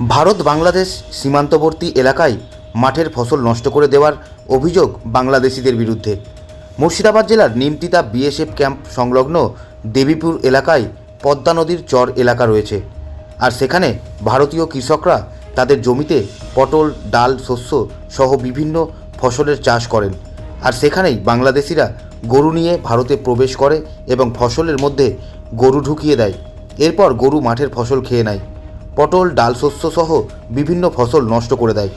ভারত বাংলাদেশ সীমান্তবর্তী এলাকায় মাঠের ফসল নষ্ট করে দেওয়ার অভিযোগ বাংলাদেশিদের বিরুদ্ধে। মুর্শিদাবাদ জেলার নিমতিতা বিএসএফ ক্যাম্প সংলগ্ন দেবীপুর এলাকায় পদ্মা নদীর চর এলাকা রয়েছে। আর সেখানে ভারতীয় কৃষকরা তাদের জমিতে পটল, ডাল, শস্য সহ বিভিন্ন ফসলের চাষ করেন। আর সেখানেই বাংলাদেশিরা গরু নিয়ে ভারতে প্রবেশ করে এবং ফসলের মধ্যে গরু ঢুকিয়ে দেয়। এরপর গরু মাঠের ফসল খেয়ে নেয়। পটল, ডাল, শস্য সহ বিভিন্ন ফসল নষ্ট করে দেয়।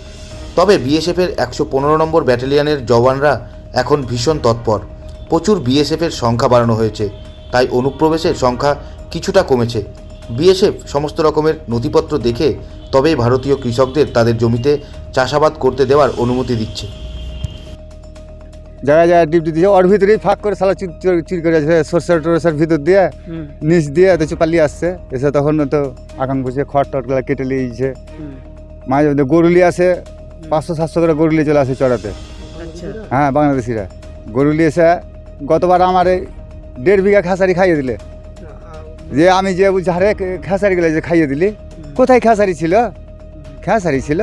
তবে বিএসএফের একশো পনেরো নম্বর ব্যাটালিয়নের জওয়ানরা এখন ভীষণ তৎপর। প্রচুর বিএসএফের সংখ্যা বাড়ানো হয়েছে, তাই অনুপ্রবেশের সংখ্যা কিছুটা কমেছে। বিএসএফ সমস্ত রকমের নথিপত্র দেখে তবেই ভারতীয় কৃষকদের তাদের জমিতে চাষাবাদ করতে দেওয়ার অনুমতি দিচ্ছে। জায়গায় জায়গায় ডিপ দিয়েছে ওর ভিতরেই ফাঁক করে সালা চুর করে আছে সরষের টরষের ভিতর দিয়ে নিচ দিয়ে তো পালিয়ে আসছে। এসে তখন তো আকাম করছে খড় টটগুলা কেটে নিয়েছে মাঝে মধ্যে গরুলি আসে পাঁচশো সাতশো করে গরুলি চলে আসে চড়াতে। আচ্ছা। হ্যাঁ বাংলাদেশিরা। গরুলি এসে গতবার আমার এই দেড় বিঘা খেসারি খাইয়ে দিলে। যে আমি যে হারে খেসারি গেলে যে খাইয়ে দিলি কোথায় খেসারি ছিল? খেসারি ছিল?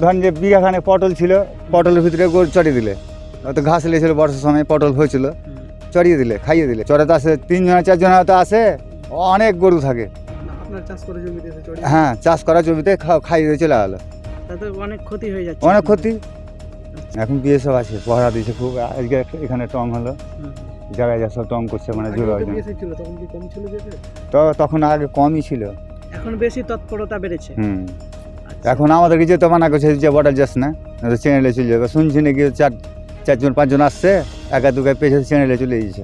ধরেন যে বিঘাখানে পটল ছিল পটলের ভিতরে গরু চড়িয়ে দিলে। তো ঘাস লেগেছিল বর্ষার সময় পটল হয়েছিল। চড়িয়ে দিলে খাইয়ে দিলে। চড়াতে আসে তিনজন চারজন তো আসে অনেক গরু থাকে। হ্যাঁ চাষ করা জমিতে খাইয়ে দিয়ে চলে গেলো। অনেক ক্ষতি হয়ে যাচ্ছে। অনেক ক্ষতি। এখন বিএসএফ আছে? পহরা দিয়েছে খুব আজকে এখানে টং হলো। জায়গায় যা সব টং করছে মানে জোর তো তখন তো আগে কমই ছিল। এখন বেশি তৎপরতা বেড়েছে। হুম। আচ্ছা। এখন আমাদেরকে যেতে মানা করছে যে বর্ডার যাস না চ্যানেলে চলে যাবে। শুনছি নাকি চার চারজন পাঁচজন আসছে একা দুগায় পেছনে চ্যানেলে চলে গেছে